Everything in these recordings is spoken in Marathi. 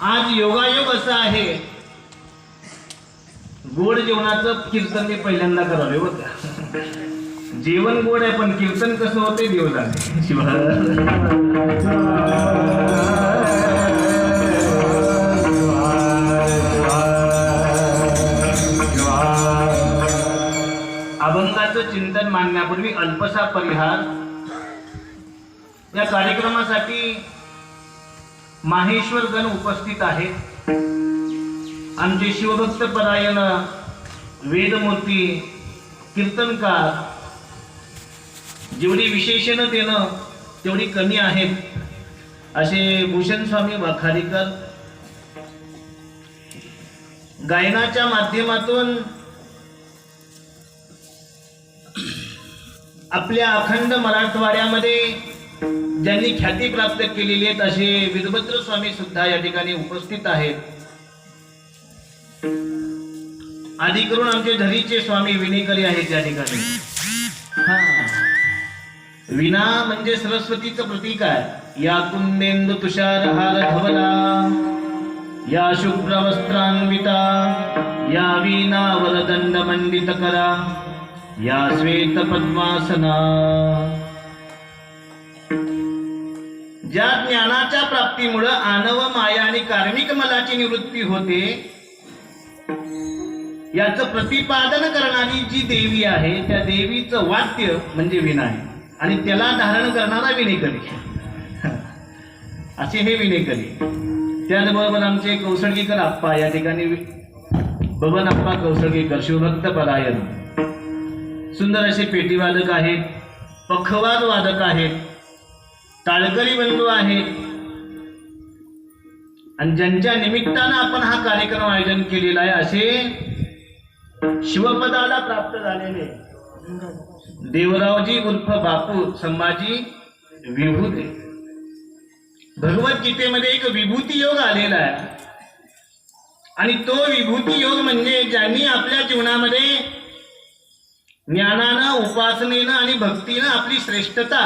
आज योगायोग असा आहे. गोड जेवणाचं कीर्तन मी पहिल्यांदा करावे होत जेवण गोड आहे पण कीर्तन कसं होते देव जाणे. अभंगाचं चिंतन मांडण्यापूर्वी अल्पसा परिहार. या कार्यक्रमासाठी माहेश्वर गण उपस्थित आहेत. आमचे शिवभक्त परायण वेदमूर्ती कीर्तनकार जेवढी विशेषणं देणं तेवढी कमी आहेत असे भूषण स्वामी वाखारीकर गायनाच्या माध्यमातून आपल्या अखंड मराठवाड्यामध्ये ज्यांनी ख्याती प्राप्त केलेली आहेत असे वीरभद्र स्वामी सुद्धा या ठिकाणी उपस्थित आहेत. आधी करून आमचे धरीचे स्वामी विनेकरी आहेत या ठिकाणी. विना म्हणजे सरस्वतीचं प्रतीक आहे. या कुंदेंदु तुषार हार धवला. या शुभ्र वस्त्रान्विता. या वीणा वरदंड मंडित करा या श्वेत पद्मासना. ज्या ज्ञानाच्या प्राप्तीमुळं आनव माया आणि कार्मिक मलाची निवृत्ती होते याचं प्रतिपादन करणारी जी देवी आहे त्या देवीचं वाद्य म्हणजे विनाय. आणि त्याला धारण करणारा विनेकरी असे हे विनेकरी त्याचबरोबर आमचे कौसळगीकर आप्पा या ठिकाणी बबन आप्पा कौसळगीकर शिवभक्त परायण सुंदर असे पेटीवादक आहेत पखवाद वादक आहेत. टाळकरी बंधू आहेत आणि ज्यांच्या निमित्तानं आपण हा कार्यक्रम आयोजन केलेला आहे असे शिवपदाला प्राप्त झालेले देवरावजी उर्फ बापू संभाजी विभूते. भगवद्गीतेमध्ये एक विभूती योग आलेला आहे. आणि तो विभूती योग म्हणजे ज्यांनी आपल्या जीवनामध्ये ज्ञानानं उपासनेनं आणि भक्तीनं आपली श्रेष्ठता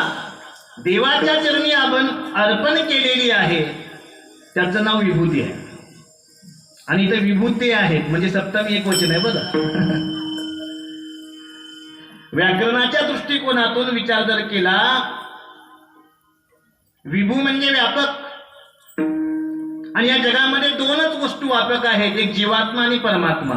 देवाच्या चरणी आपण अर्पण केलेली आहे. त्याचं नाव विभूती आहे. आणि इथे विभूती आहेत म्हणजे सप्तमी एक वचन आहे बघा. व्याकरणाच्या दृष्टिकोनातून विचार जर केला विभू म्हणजे व्यापक. आणि या जगामध्ये दोनच वस्तू व्यापक आहेत एक जीवात्मा आणि परमात्मा.